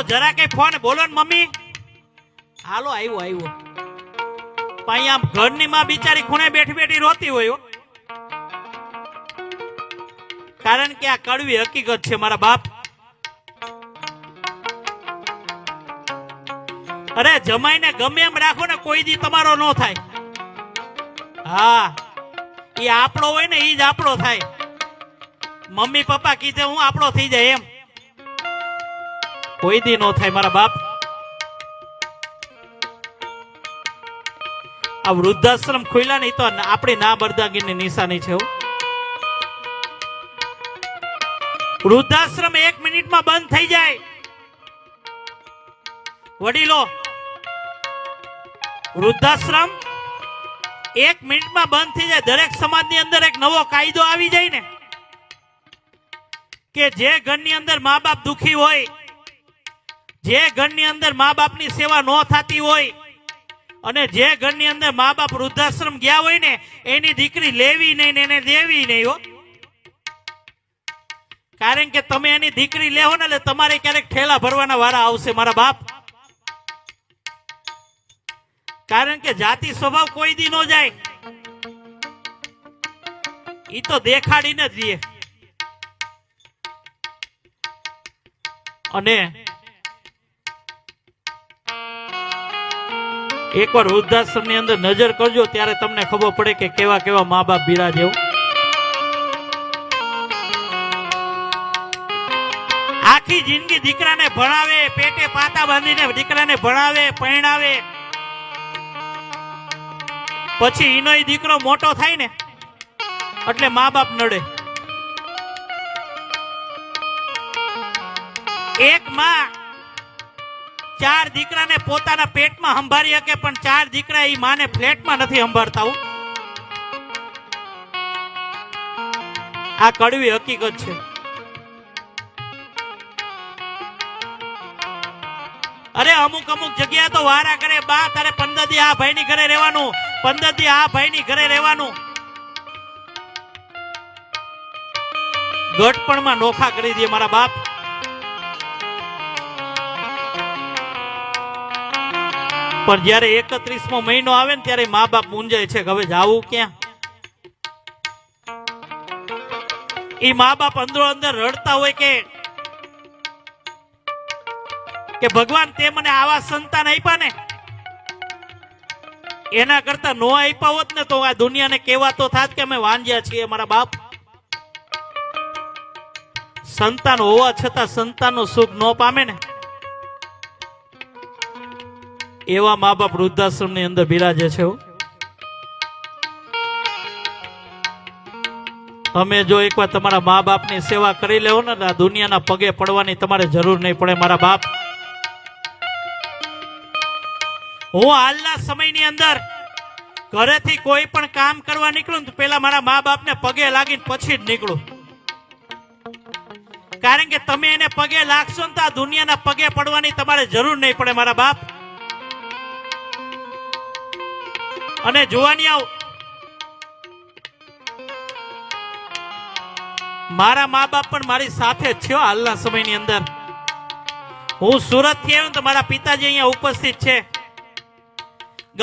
તો જરા કઈ ફોન બોલો ને મમ્મી. હાલો આવ્યો આવ્યો અહીંયા ઘરની માં બિચારી ખૂણે બેઠી બેઠી રોતી હોય કારણ કે આ કડવી હકીકત છે મારા બાપ. અરે જમાઈને ગમે એમ રાખો ને કોઈ દી તમારો ન થાય. હા એ આપણો હોય ને એ જ આપણો થાય. મમ્મી પપ્પા કીધે હું આપણો થઈ જાય એમ. કોઈ દી નો થાય મારા બાપ. આ વૃદ્ધાશ્રમ ખુલ્યા નહીં તો આપણી ના બરદાગીની નિશાની છે. વૃદ્ધાશ્રમ એક મિનિટમાં બંધ થઈ જાય. વડીલો, વૃદ્ધાશ્રમ એક મિનિટમાં બંધ થઈ જાય. દરેક સમાજની અંદર એક નવો કાયદો આવી જાય ને, કે જે ઘરની અંદર મા બાપ દુખી હોય જે ઘરની અંદર મા બાપની સેવા ન થતી હોય અને જે ઘરની અંદર મા બાપ વૃદ્ધાશ્રમ ગયા હોય ને, એની દીકરી લેવી નહીં ને એને દેવી નહીં હો. કારણ કે તમે એની દીકરી લેવો ને એટલે તમારે ક્યારેક ઠેલા ભરવાના વારા આવશે મારા બાપ. કારણ કે જાતિ સ્વભાવ કોઈ દી નો જાય. ઈ તો દેખાડીને જ અને એકવાર વૃદ્ધાશ્રમની અંદર નજર કરજો, ત્યારે તમને ખબર પડે કે કેવા કેવા મા બાપ બિરાજે આખી જિંદગી દીકરાને ભણાવે, પેટે પાતા બાંધીને દીકરાને ભણાવે, પરણાવે. પછી એનો દીકરો મોટો થાય ને, એટલે મા બાપ નડે. એક માં ચાર દીકરાને પોતાના પેટમાં સંભાળી શકે, પણ ચાર દીકરા એ માને ફ્લેટમાં નથી સંભાળતા આ કડવી હકીકત છે. અરે અમુક અમુક જગ્યા તો વારા કરે, બા તારે પંદર દી આ ભાઈ ની ઘરે રહેવાનું, પંદર દી આ ભાઈ ની ઘરે રહેવાનું. ગટપણમાં નોખા કરી દે મારા બાપ. પણ જ્યારે એકત્રીસમો મહિનો આવે ને ત્યારે મા બાપ મૂંઝાય છે હવે જાવું ક્યાં? એ મા બાપ અંદરો અંદર રડતા હોય કે કે ભગવાન તે મને આવા સંતાન આપ્યા ને? એના કરતા નો આપ્યા હોત ને તો આ દુનિયાને કેવા તો થાત કે અમે વાંજ્યા છીએ મારા બાપ. સંતાન હોવા છતાં સંતાનનું સુખ ન પામે ને. એવા મા બાપ વૃદ્ધાશ્રમની અંદર બિરાજે છે તમે જો એકવાર તમારા મા બાપની સેવા કરી લેવો ને આ દુનિયાના પગે પડવાની તમારે જરૂર નહીં પડે મારા બાપ. હું હાલના સમયની અંદર ઘરેથી કોઈ પણ કામ કરવા નીકળું ને તો પેલા મારા મા બાપને પગે લાગીને પછી જ નીકળું. કારણ કે તમે એને પગે લાગશો ને તો આ દુનિયાના પગે પડવાની તમારે જરૂર નહીં પડે મારા બાપ. અને જોવાની આવ. મારા મા બાપ પણ મારી સાથે છે હાલના સમયની અંદર. હું સુરતથી આવ્યો તો મારા પિતાજી અહીંયા ઉપસ્થિત છે.